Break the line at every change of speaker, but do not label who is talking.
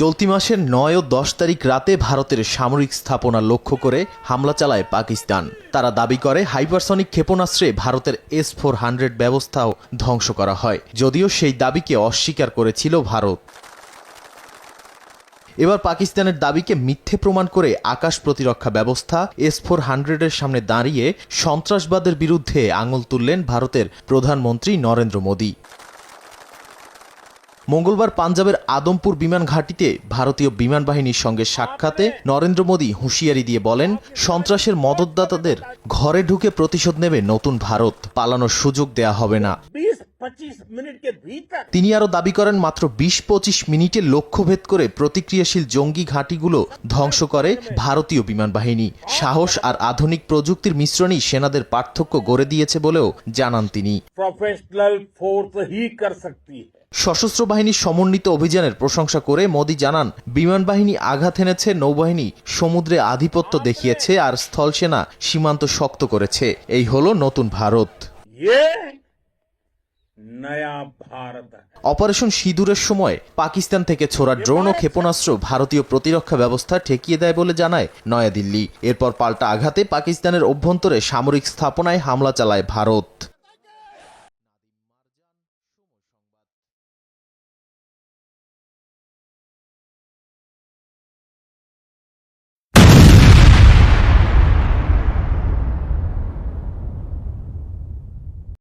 চলতি মাসের নয় ও দশ তারিখ রাতে ভারতের সামরিক স্থাপনা লক্ষ্য করে হামলা চালায় পাকিস্তান। তারা দাবি করে, হাইপারসনিক ক্ষেপণাস্ত্রে ভারতের এস ফোর হান্ড্রেড ব্যবস্থাও ধ্বংস করা হয়, যদিও সেই দাবিকে অস্বীকার করেছিল ভারত। এবার পাকিস্তানের দাবিকে মিথ্যে প্রমাণ করে আকাশ প্রতিরক্ষা ব্যবস্থা এস ফোর হান্ড্রেডের সামনে দাঁড়িয়ে সন্ত্রাসবাদের বিরুদ্ধে আঙুল তুললেন ভারতের প্রধানমন্ত্রী নরেন্দ্র মোদী। মঙ্গলবার পাঞ্জাবের আদমপুর বিমান ঘাঁটিতে ভারতীয় বিমান বাহিনীর সঙ্গে সাক্ষাতে নরেন্দ্র মোদী হুঁশিয়ারি দিয়ে বলেন সন্ত্রাসের মদতদাতাদের ঘরে ঢুকে প্রতিশোধ নেবে নতুন ভারত পালানোর সুযোগ দেয়া হবে না। তিনি আরও দাবি করেন মাত্র বিশ পঁচিশ মিনিটে লক্ষ্যভেদ করে প্রতিক্রিয়াশীল জঙ্গি ঘাঁটিগুলো ধ্বংস করে ভারতীয় বিমান বাহিনী। সাহস আর আধুনিক প্রযুক্তির মিশ্রণই সেনাদের পার্থক্য গড়ে দিয়েছে বলেও জানান তিনি।
প্রফেশনাল ফোর্স হি কর সকতি
সশস্ত্র বাহিনীর সমন্বিত অভিযানের প্রশংসা করে মোদি জানান বিমান বাহিনী আঘাত এনেছে নৌবাহিনী সমুদ্রে আধিপত্য দেখিয়েছে আর স্থলসেনা সীমান্ত শক্ত করেছে। এই হলো নতুন ভারত। অপারেশন সিঁদুরের সময় পাকিস্তান থেকে ছোড়া ড্রোন ও ক্ষেপণাস্ত্র ভারতীয় প্রতিরক্ষা ব্যবস্থা ঠেকিয়ে দেয় বলে জানায় নয়াদিল্লি। এরপর পাল্টা আঘাতে পাকিস্তানের অভ্যন্তরে সামরিক স্থাপনায় হামলা চালায় ভারত।